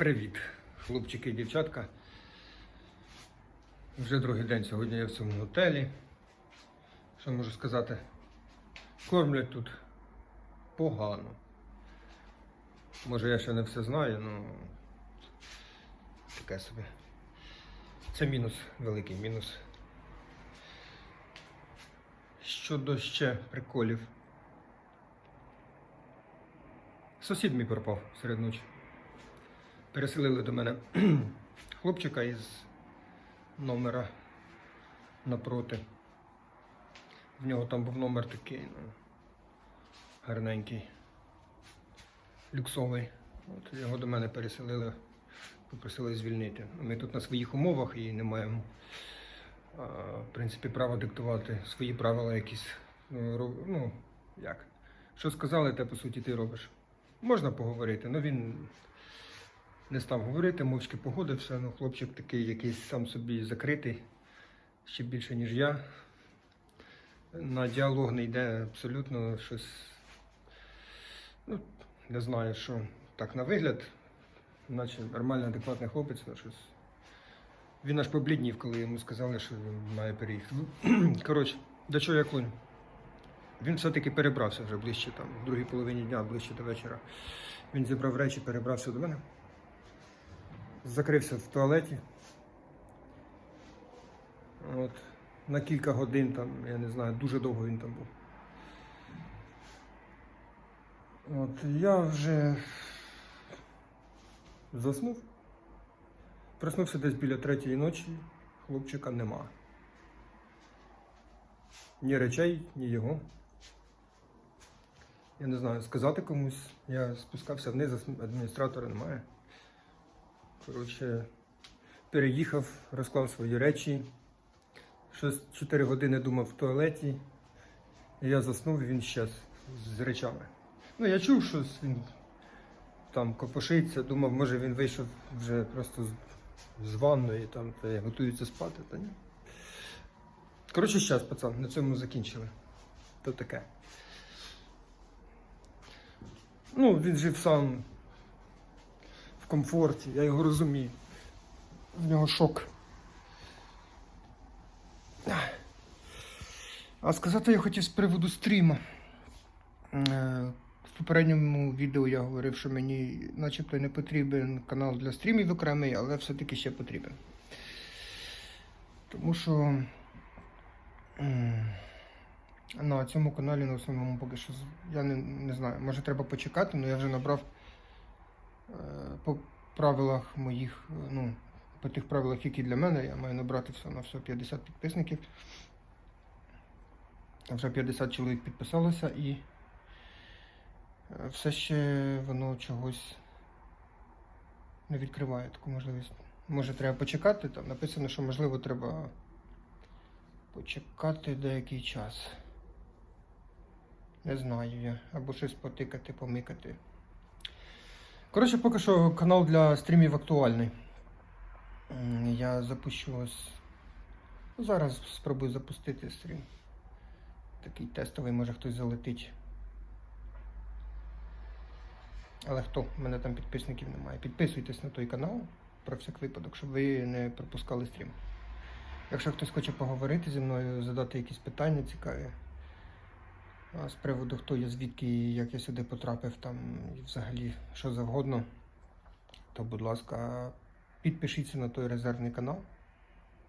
Привіт, хлопчики і дівчатка. Вже другий день сьогодні я в цьому готелі. Що можу сказати? Кормлять тут погано. Може я ще не все знаю, але таке собі. Це мінус, великий мінус. Щодо ще приколів. Сусід мій пропав серед ночі. Переселили до мене хлопчика із номера напроти. В нього там був номер такий, ну, гарненький, люксовий. От його до мене переселили, попросили звільнити. Ми тут на своїх умовах і не маємо, в принципі, права диктувати свої правила якісь. Ну, ну, як? Що сказали, те по суті ти робиш. Можна поговорити, але він не став говорити, мовчки погодився. Ну, хлопчик такий якийсь сам собі закритий, ще більше, ніж я. На діалог не йде абсолютно щось. Ну, не знаю, що так на вигляд, наче нормальний, адекватний хлопець, ну щось. Він аж побліднів, коли йому сказали, що він має переїхати. Коротше, до чого я клоню? Він все-таки перебрався вже ближче там, в другій половині дня, ближче до вечора. Він зібрав речі, перебрався до мене. Закрився в туалеті. От, на кілька годин там, я не знаю, дуже довго він там був. От, я вже заснув. Проснувся десь біля третьої ночі, хлопчика нема. Ні речей, ні його. Я не знаю, сказати комусь. Я спускався вниз, адміністратора немає. Коротше, переїхав, розклав свої речі. Щось 4 години думав в туалеті. Я заснув, він щас з речами. Ну, я чув, що він там копошиться, думав, може він вийшов вже просто з, ванної, там, та готується спати, та ні. Коротше, щас, пацан, на цьому закінчили. То таке. Ну, він жив сам комфорті, я його розумію. В нього шок. А сказати я хотів з приводу стріма. Е, В попередньому відео я говорив, що мені начебто не потрібен канал для стрімів окремий, але все-таки ще потрібен. Тому що на цьому каналі на основному поки що я не, не знаю, може треба почекати, але я вже набрав по правилах моїх, е, ну, по тих правилах, які для мене, я маю набрати все на все 50 підписників. Вже 50 чоловік підписалося і е, все ще воно чогось не відкриває таку можливість. Може треба почекати, там написано, що можливо треба почекати деякий час. Не знаю я. Або щось потикати, помикати. Коротше, поки що канал для стрімів актуальний. Я запущу ось. Зараз спробую запустити стрім. Такий тестовий, може хтось залетить. Але хто? У мене там підписників немає. Підписуйтесь на той канал про всяк випадок, щоб ви не пропускали стрім. Якщо хтось хоче поговорити зі мною, задати якісь питання цікаві. З приводу хто я, звідки, і як я сюди потрапив, там і взагалі що завгодно, то, будь ласка, підпишіться на той резервний канал.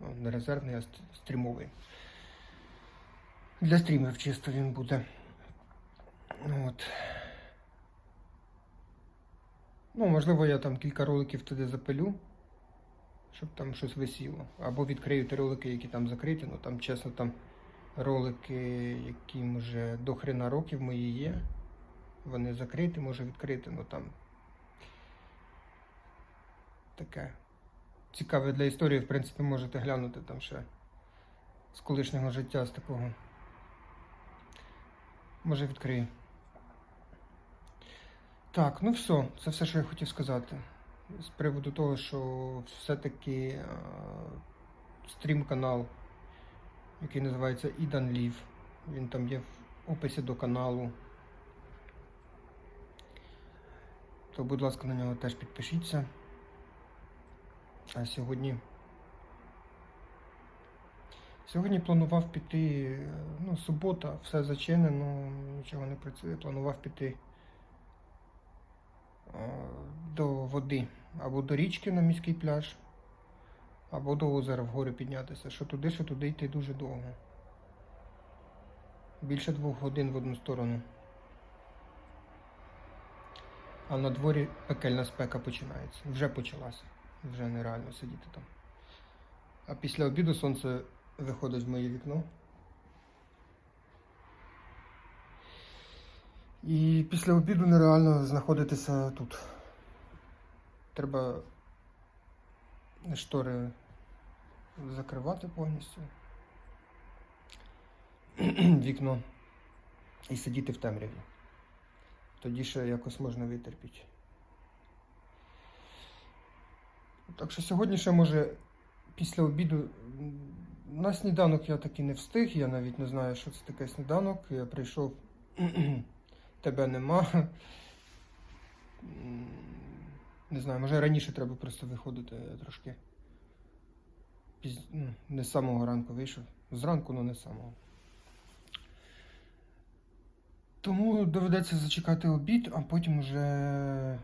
Ну, Не резервний, а стрімовий. Для стрімів чисто він буде. От. Ну, можливо, я там кілька роликів туди запилю, щоб там щось висіло. Або відкрию ті ролики, які там закриті. Ну там, чесно, там ролики, яким вже до хрена років мої є. Вони закриті, може відкрити, ну там. Таке. Цікаве для історії, в принципі, можете глянути там ще з колишнього життя, з такого. Може відкрию. Так, ну все, це все, що я хотів сказати. З приводу того, що все-таки е, стрім-канал, який називається Idan Live, він там є в описі до каналу. То, будь ласка, на нього теж підпишіться. А сьогодні. Сьогодні планував піти, ну, субота, все зачинено, нічого не працює. Планував піти до води або до річки на міський пляж, або до озера вгору піднятися. Що туди, що туди йти дуже довго. Більше двох годин в одну сторону. А на дворі пекельна спека починається. Вже почалася. Вже нереально сидіти там. А після обіду сонце виходить в моє вікно. І після обіду нереально знаходитися тут. Треба штори закривати повністю. Вікно і сидіти в темряві. Тоді ще якось можна витерпіти. Так що сьогодні ще може після обіду на сніданок я таки не встиг, я навіть не знаю, що це таке сніданок. Я прийшов, тебе нема. Не знаю, може раніше треба просто виходити трошки. Піз... ну, Не з самого ранку вийшов. Зранку, але не з самого. Тому доведеться зачекати обід, а потім вже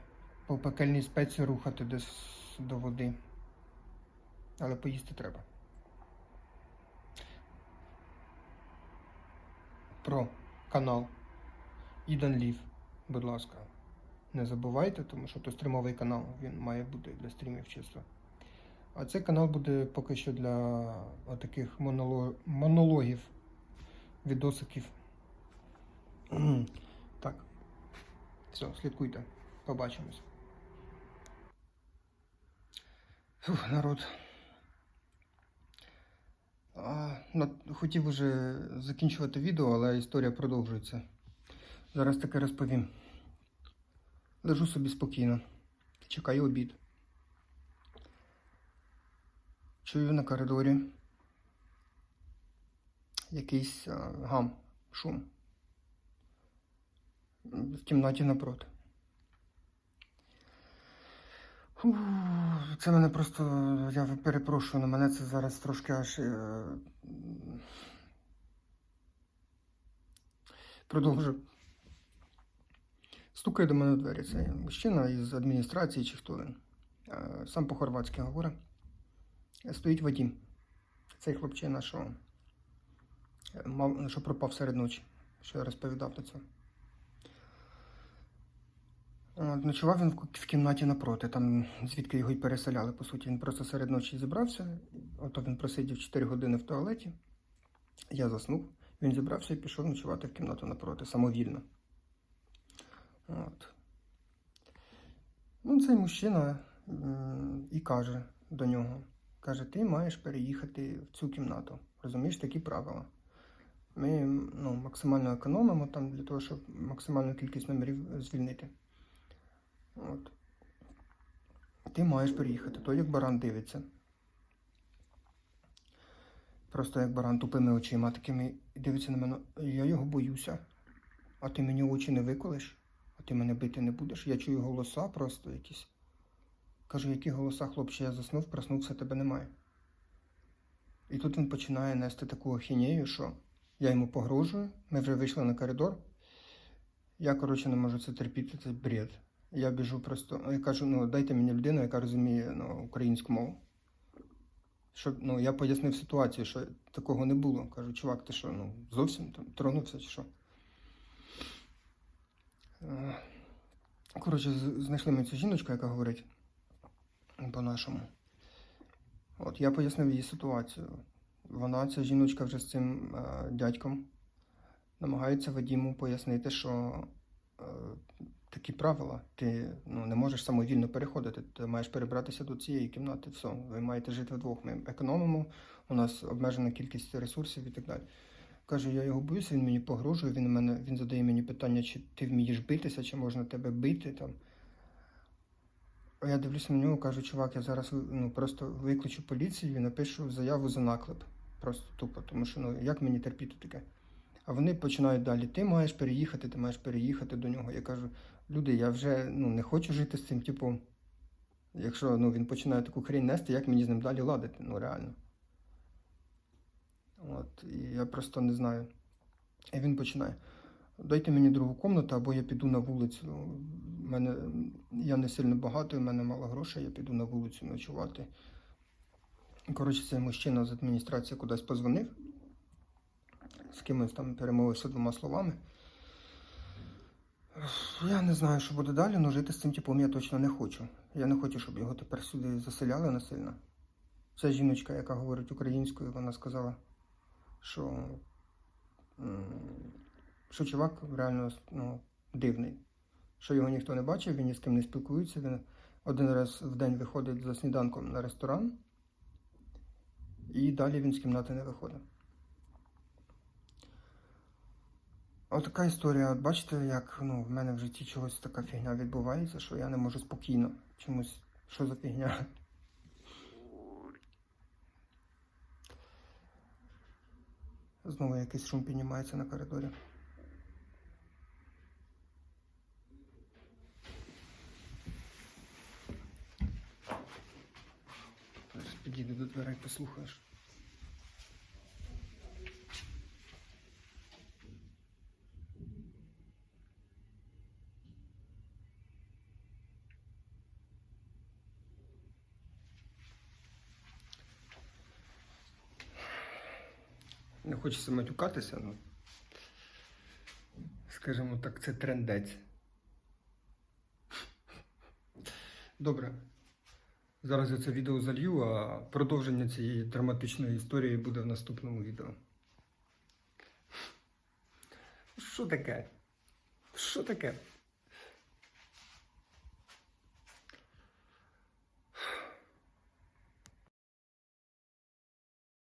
по пекельній спеці рухати десь до води. Але поїсти треба. Про канал Ідан Лів, будь ласка, не забувайте, тому що то стрімовий канал, він має бути для стрімів чисто. А цей канал буде поки що для таких монолог... монологів, відосиків. Так. Все, слідкуйте. Побачимось. Фух, народ. А, хотів уже закінчувати відео, але історія продовжується. Зараз таке розповім. Лежу собі спокійно. Чекаю обід. Чую на коридорі якийсь а, гам, шум в кімнаті напроти. Це мене просто, я перепрошую, на мене це зараз трошки аж. Е... Продовжу. Стукає до мене в двері цей мужчина із адміністрації чи хто він. Е, Сам по-хорватськи говорить. Стоїть Вадім. Цей хлопчина, що, е, мав, що пропав серед ночі, що я розповідав на цьому. Ночував він в кімнаті напроти, там звідки його й переселяли, по суті. Він просто серед ночі зібрався. Ото він просидів 4 години в туалеті. Я заснув. Він зібрався і пішов ночувати в кімнату напроти, самовільно. От. Ну, цей мужчина і каже до нього: каже, ти маєш переїхати в цю кімнату. Розумієш такі правила. Ми ну, максимально економимо там для того, щоб максимальну кількість номерів звільнити. От. Ти маєш переїхати. Той як баран дивиться. Просто як баран тупими очима такими дивиться на мене. Я його боюся. А ти мені очі не виколиш, а ти мене бити не будеш. Я чую голоса просто якісь. Кажу, які голоса, хлопче, я заснув, проснувся, тебе немає. І тут він починає нести таку ахінею, що я йому погрожую, ми вже вийшли на коридор. Я, коротше, не можу це терпіти, це бред. Я біжу просто. Я кажу, ну дайте мені людину, яка розуміє ну, українську мову. Щоб ну, я пояснив ситуацію, що такого не було. Кажу, чувак, ти що, ну, зовсім там тронувся чи що? Е, Коротше, знайшли ми цю жіночку, яка говорить по-нашому. От я пояснив її ситуацію. Вона, ця жіночка вже з цим е, дядьком, намагається Вадіму пояснити, що е, такі правила. Ти ну, не можеш самовільно переходити. Ти маєш перебратися до цієї кімнати. Все, ви маєте жити вдвох. Ми економимо, у нас обмежена кількість ресурсів і так далі. Каже, я його боюся, він мені погрожує, він, мене, він задає мені питання, чи ти вмієш битися, чи можна тебе бити там. А я дивлюся на нього, кажу, чувак, я зараз ну, просто викличу поліцію і напишу заяву за наклеп. Просто тупо, тому що ну як мені терпіти таке? А вони починають далі. Ти маєш переїхати, ти маєш переїхати до нього. Я кажу, люди, я вже ну, не хочу жити з цим типом. Якщо ну, він починає таку хрень нести, як мені з ним далі ладити? Ну реально. От, і я просто не знаю. І він починає. Дайте мені другу комнату, або я піду на вулицю. Мене, я не сильно багатий, у мене мало грошей, я піду на вулицю ночувати. Коротше, цей мужчина з адміністрації кудись позвонив, з кимось там перемовився двома словами. Я не знаю, що буде далі, але жити з цим типом я точно не хочу. Я не хочу, щоб його тепер сюди заселяли насильно. Ця жіночка, яка говорить українською, вона сказала, що, що чувак реально ну, дивний. Що його ніхто не бачив, він ні з ким не спілкується. Він один раз в день виходить за сніданком на ресторан, і далі він з кімнати не виходить. Отака історія. Бачите, як ну, в мене в житті чогось така фігня відбувається, що я не можу спокійно чомусь. Що за фігня? Знову якийсь шум піднімається на коридорі. Зараз підійду до дверей, послухаєш. Не хочеться матюкатися, ну. Скажімо так, це трендець. Добре. Зараз я це відео залью, а продовження цієї драматичної історії буде в наступному відео. Що таке? Що таке?